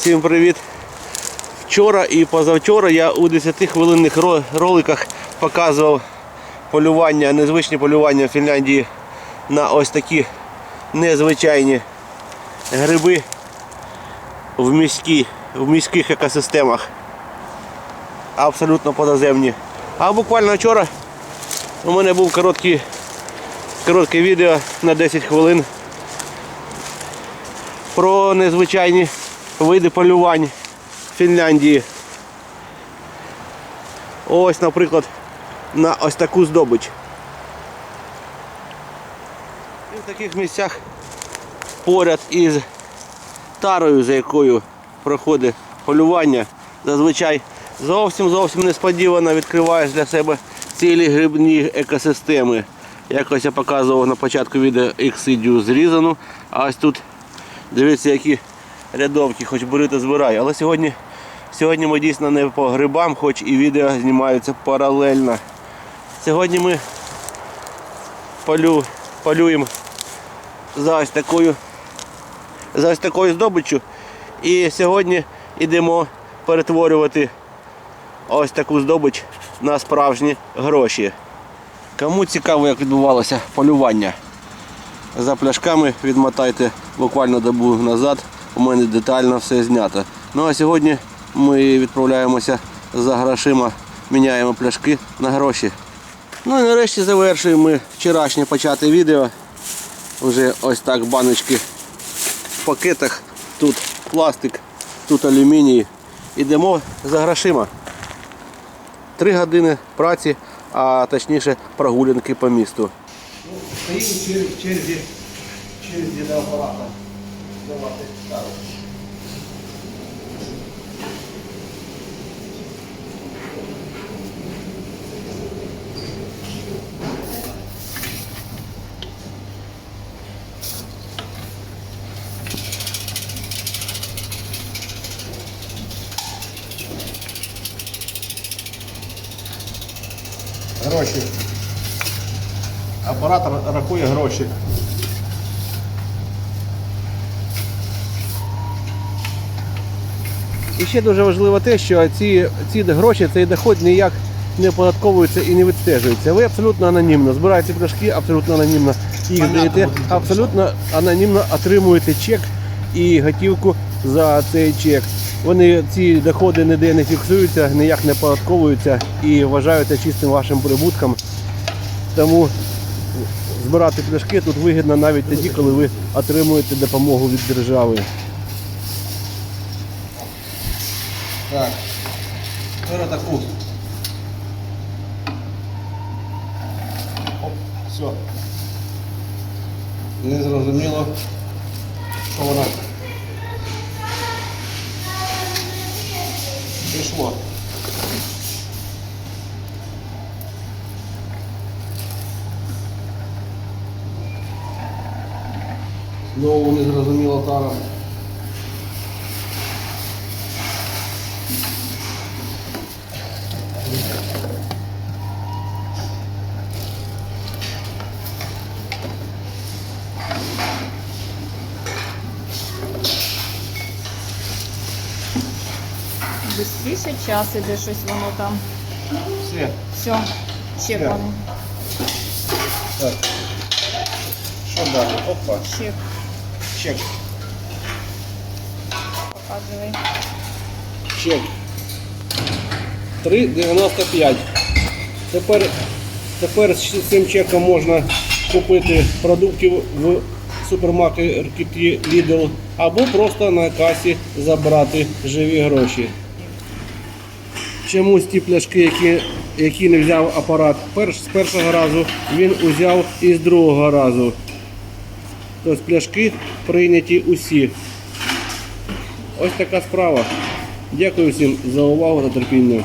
Всім привіт! Вчора і позавчора я у 10-хвилинних роликах показував полювання, незвичні полювання в Фінляндії на ось такі незвичайні гриби в, міській, в міських екосистемах. Абсолютно позаземні. А буквально вчора у мене був короткий, коротке відео на 10 хвилин про незвичайні види полювань Фінляндії. Ось, наприклад, на ось таку здобич. І в таких місцях поряд із тарою, за якою проходить полювання, зазвичай зовсім зовсім несподівано відкриваєш для себе цілі грибні екосистеми. Якось я показував на початку відео ексидію зрізану, а ось тут дивіться, які рядовки, хоч бери та збирай. Але сьогодні, сьогодні ми дійсно не по грибам, хоч і відео знімаються паралельно. Сьогодні ми полю, полюємо за ось такою за ось такою здобиччю. І сьогодні йдемо перетворювати ось таку здобич на справжні гроші. Кому цікаво, як відбувалося полювання, за пляшками відмотайте буквально добу назад. У мене детально все знято. Ну а сьогодні ми відправляємося за грошима, міняємо пляшки на гроші. Ну і нарешті завершуємо ми вчорашнє почате відео. Вже ось так баночки в пакетах. Тут пластик, тут алюміній. Ідемо за грошима. Три години праці, а точніше прогулянки по місту. Стоїмо в черзі, черзі до апарата. Давати ставити. Гроші. Апарат ра- рахує гроші. І ще дуже важливо те, що ці, ці гроші, цей доход ніяк не оподатковується і не відстежується. Ви абсолютно анонімно збираєте пляшки, абсолютно анонімно їх даєте, абсолютно анонімно отримуєте чек і готівку за цей чек. Вони ці доходи ніде не фіксуються, ніяк не оподатковуються і вважаються чистим вашим прибутком. Тому збирати пляшки тут вигідно навіть тоді, коли ви отримуєте допомогу від держави. Так, тепер таку. Оп, все. Не зрозуміло, що вона пішло. Знову не зрозуміло тара. Быстріше час іде щось воно там. Все. Все, чек Все. Так. Що далі? Опа. Чек Чек. показує. Чек. 3,95. Тепер, тепер з цим чеком можна купити продуктів в супермаркеті Lidl або просто на касі забрати живі гроші. Чомусь ті пляшки, які, які не взяв апарат перш, з першого разу, він узяв і з другого разу. Тобто пляшки прийняті усі. Ось така справа. Дякую всім за увагу та терпіння.